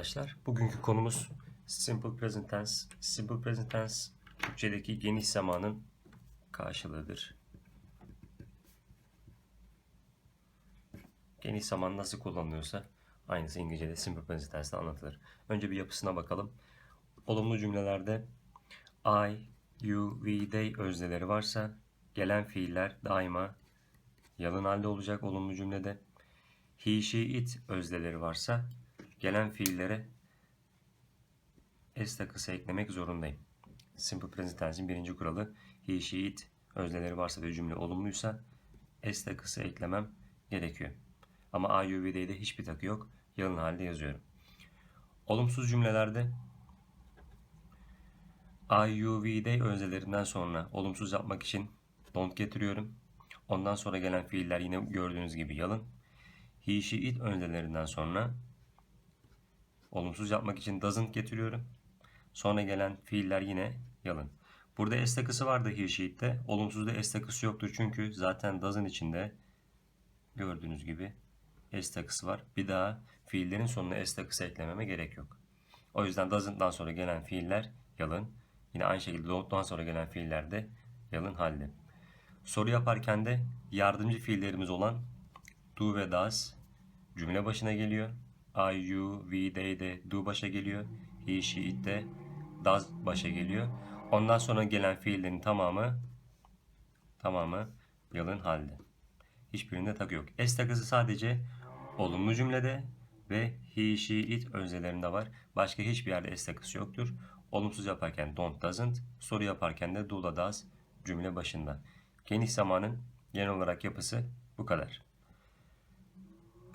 arkadaşlar. Bugünkü konumuz Simple Present Tense. Simple Present Tense Türkçedeki geniş zamanın karşılığıdır. Geniş zaman nasıl kullanılıyorsa aynısı İngilizce'de Simple Present Tense'de anlatılır. Önce bir yapısına bakalım. Olumlu cümlelerde I, you, we, they özneleri varsa gelen fiiller daima yalın halde olacak olumlu cümlede. He, she, it özneleri varsa gelen fiillere s takısı eklemek zorundayım. Simple present tense'in birinci kuralı he, she, it özneleri varsa ve cümle olumluysa s takısı eklemem gerekiyor. Ama I, you, we, they'de hiçbir takı yok. Yalın halde yazıyorum. Olumsuz cümlelerde I, you, we, they öznelerinden sonra olumsuz yapmak için don't getiriyorum. Ondan sonra gelen fiiller yine gördüğünüz gibi yalın. He, she, it öznelerinden sonra olumsuz yapmak için doesn't getiriyorum. Sonra gelen fiiller yine yalın. Burada s takısı vardı he, she, it'te. Olumsuzda s takısı yoktur çünkü zaten doesn't içinde gördüğünüz gibi s takısı var. Bir daha fiillerin sonuna s takısı eklememe gerek yok. O yüzden doesn't'dan sonra gelen fiiller yalın. Yine aynı şekilde don't'tan sonra gelen fiiller de yalın halde. Soru yaparken de yardımcı fiillerimiz olan do ve does cümle başına geliyor. I, you, we, they de do başa geliyor. He, she, it de does başa geliyor. Ondan sonra gelen fiillerin tamamı tamamı yalın halde. Hiçbirinde takı yok. S takısı sadece olumlu cümlede ve he, she, it öznelerinde var. Başka hiçbir yerde S takısı yoktur. Olumsuz yaparken don't, doesn't, soru yaparken de do da does cümle başında. Geniş zamanın genel olarak yapısı bu kadar.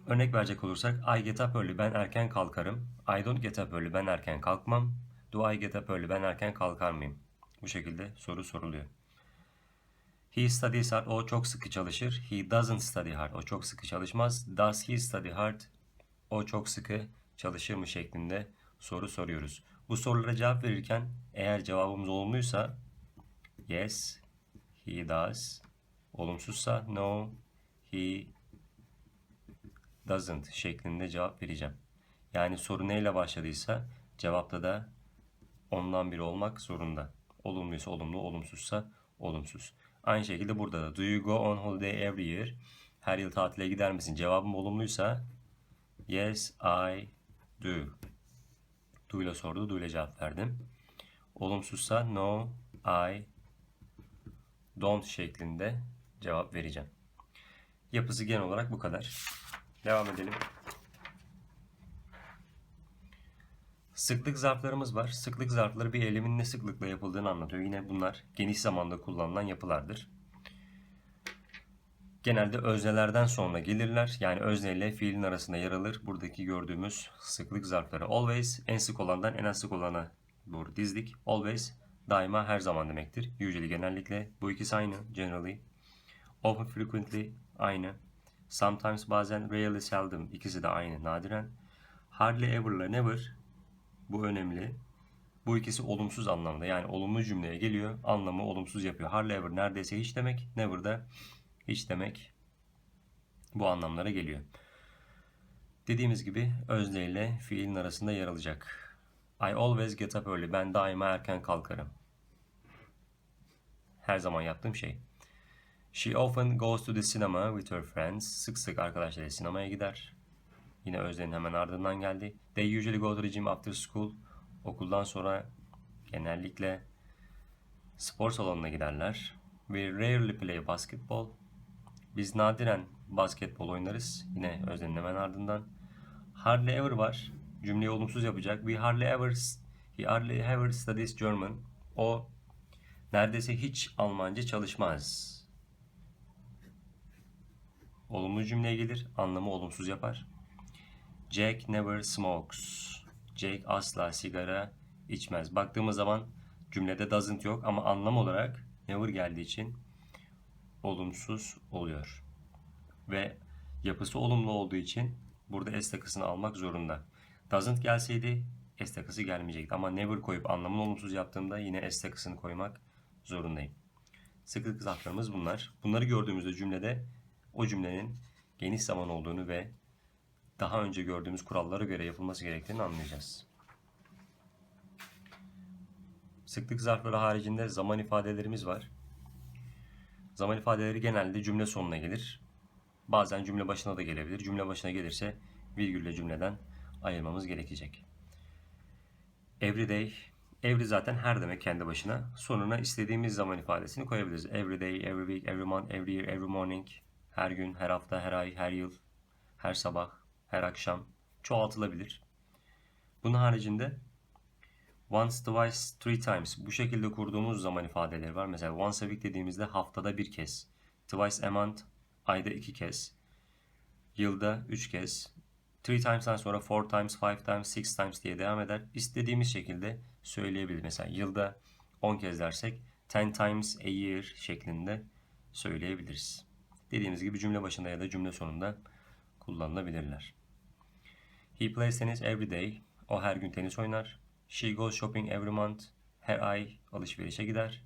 Örnek verecek olursak I get up early ben erken kalkarım. I don't get up early ben erken kalkmam. Do I get up early ben erken kalkar mıyım? Bu şekilde soru soruluyor. He studies hard o çok sıkı çalışır. He doesn't study hard o çok sıkı çalışmaz. Does he study hard o çok sıkı çalışır mı şeklinde soru soruyoruz. Bu sorulara cevap verirken eğer cevabımız olumluysa yes he does olumsuzsa no he doesn't şeklinde cevap vereceğim. Yani soru neyle başladıysa cevapta da ondan biri olmak zorunda. Olumluysa olumlu, olumsuzsa olumsuz. Aynı şekilde burada da do you go on holiday every year? Her yıl tatile gider misin? Cevabım olumluysa yes I do. Do ile sordu, do ile cevap verdim. Olumsuzsa no I don't şeklinde cevap vereceğim. Yapısı genel olarak bu kadar. Devam edelim. Sıklık zarflarımız var. Sıklık zarfları bir eylemin ne sıklıkla yapıldığını anlatıyor. Yine bunlar geniş zamanda kullanılan yapılardır. Genelde öznelerden sonra gelirler. Yani özne ile fiilin arasında yer alır. Buradaki gördüğümüz sıklık zarfları. Always en sık olandan en az sık olana doğru dizdik. Always daima her zaman demektir. Usually genellikle. Bu ikisi aynı. Generally. Often frequently aynı. Sometimes bazen rarely seldom ikisi de aynı nadiren. Hardly ever ile never bu önemli. Bu ikisi olumsuz anlamda yani olumlu cümleye geliyor anlamı olumsuz yapıyor. Hardly ever neredeyse hiç demek never da hiç demek bu anlamlara geliyor. Dediğimiz gibi özne ile fiilin arasında yer alacak. I always get up early. Ben daima erken kalkarım. Her zaman yaptığım şey. She often goes to the cinema with her friends. Sık sık arkadaşlarıyla sinemaya gider. Yine Özden'in hemen ardından geldi. They usually go to the gym after school. Okuldan sonra genellikle spor salonuna giderler. We rarely play basketball. Biz nadiren basketbol oynarız. Yine Özden'in hemen ardından. Hardly ever var. Cümleyi olumsuz yapacak. We hardly ever, he hardly ever studies German. O neredeyse hiç Almanca çalışmaz. Olumlu cümleye gelir. Anlamı olumsuz yapar. Jack never smokes. Jake asla sigara içmez. Baktığımız zaman cümlede doesn't yok ama anlam olarak never geldiği için olumsuz oluyor. Ve yapısı olumlu olduğu için burada s takısını almak zorunda. Doesn't gelseydi s takısı gelmeyecekti. Ama never koyup anlamını olumsuz yaptığımda yine s takısını koymak zorundayım. Sıklık zarflarımız bunlar. Bunları gördüğümüzde cümlede o cümlenin geniş zaman olduğunu ve daha önce gördüğümüz kurallara göre yapılması gerektiğini anlayacağız. Sıklık zarfları haricinde zaman ifadelerimiz var. Zaman ifadeleri genelde cümle sonuna gelir. Bazen cümle başına da gelebilir. Cümle başına gelirse virgülle cümleden ayırmamız gerekecek. Everyday, every zaten her demek kendi başına. Sonuna istediğimiz zaman ifadesini koyabiliriz. Every day, every week, every month, every year, every morning. Her gün, her hafta, her ay, her yıl, her sabah, her akşam çoğaltılabilir. Bunun haricinde once, twice, three times bu şekilde kurduğumuz zaman ifadeleri var. Mesela once a week dediğimizde haftada bir kez. Twice a month ayda iki kez. Yılda üç kez. Three times'tan sonra four times, five times, six times diye devam eder. İstediğimiz şekilde söyleyebiliriz. Mesela yılda 10 kez dersek ten times a year şeklinde söyleyebiliriz. Dediğimiz gibi cümle başında ya da cümle sonunda kullanılabilirler. He plays tennis every day. O her gün tenis oynar. She goes shopping every month. Her ay alışverişe gider.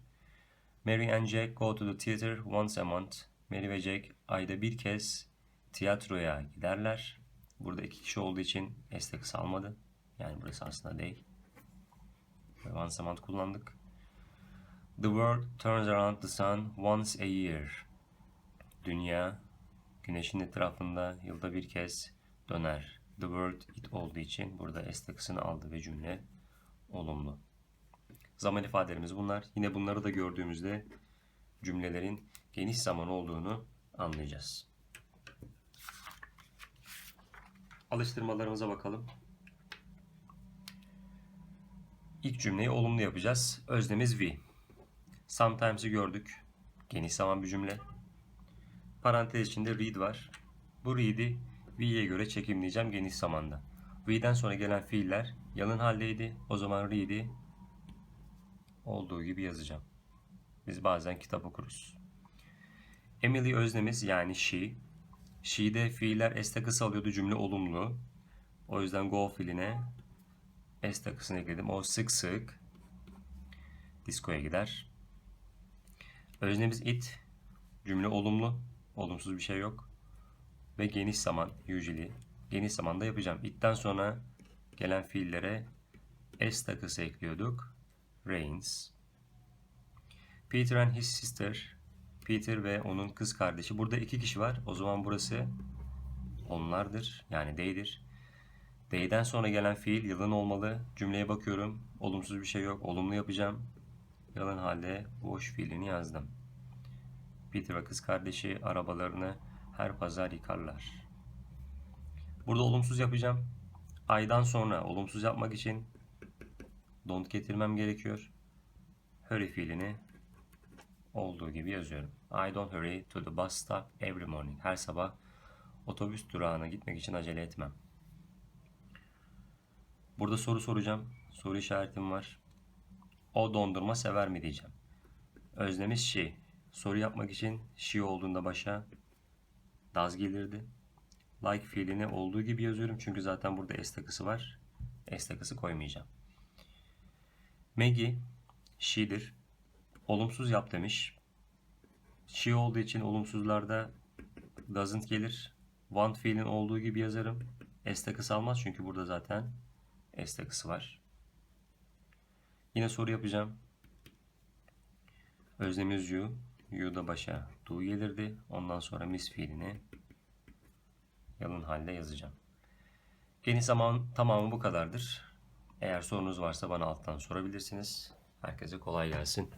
Mary and Jack go to the theater once a month. Mary ve Jack ayda bir kez tiyatroya giderler. Burada iki kişi olduğu için S kısalmadı. Yani burası aslında değil. Once a month kullandık. The world turns around the sun once a year. Dünya güneşin etrafında yılda bir kez döner. The world it olduğu için burada S takısını aldı ve cümle olumlu. Zaman ifadelerimiz bunlar. Yine bunları da gördüğümüzde cümlelerin geniş zaman olduğunu anlayacağız. Alıştırmalarımıza bakalım. İlk cümleyi olumlu yapacağız. Öznemiz we. Sometimes'ı gördük. Geniş zaman bir cümle. Parantez içinde read var. Bu read'i we'ye göre çekimleyeceğim geniş zamanda. We'den sonra gelen fiiller yalın haldeydi. O zaman read'i olduğu gibi yazacağım. Biz bazen kitap okuruz. Emily öznemiz yani she. She'de fiiller s takısı alıyordu cümle olumlu. O yüzden go fiiline s takısını ekledim. O sık sık diskoya gider. Öznemiz it. Cümle olumlu. Olumsuz bir şey yok. Ve geniş zaman usually. Geniş zamanda yapacağım. It'ten sonra gelen fiillere s takısı ekliyorduk. Rains. Peter and his sister. Peter ve onun kız kardeşi. Burada iki kişi var. O zaman burası onlardır. Yani they'dir. They'den sonra gelen fiil yalın olmalı. Cümleye bakıyorum. Olumsuz bir şey yok. Olumlu yapacağım. Yalın halde boş fiilini yazdım. Peter ve kız kardeşi arabalarını her pazar yıkarlar. Burada olumsuz yapacağım. Aydan sonra olumsuz yapmak için don't getirmem gerekiyor. Hurry fiilini olduğu gibi yazıyorum. I don't hurry to the bus stop every morning. Her sabah otobüs durağına gitmek için acele etmem. Burada soru soracağım. Soru işaretim var. O dondurma sever mi diyeceğim. Öznemiz she. Soru yapmak için she olduğunda başa does gelirdi. Like fiilini olduğu gibi yazıyorum. Çünkü zaten burada s takısı var. S takısı koymayacağım. Maggie she'dir. Olumsuz yap demiş. She olduğu için olumsuzlarda doesn't gelir. Want fiilin olduğu gibi yazarım. S takısı almaz çünkü burada zaten S takısı var. Yine soru yapacağım. Öznemiz you. You'da başa do gelirdi. Ondan sonra miss fiilini yalın halde yazacağım. Geniş zaman tamamı bu kadardır. Eğer sorunuz varsa bana alttan sorabilirsiniz. Herkese kolay gelsin.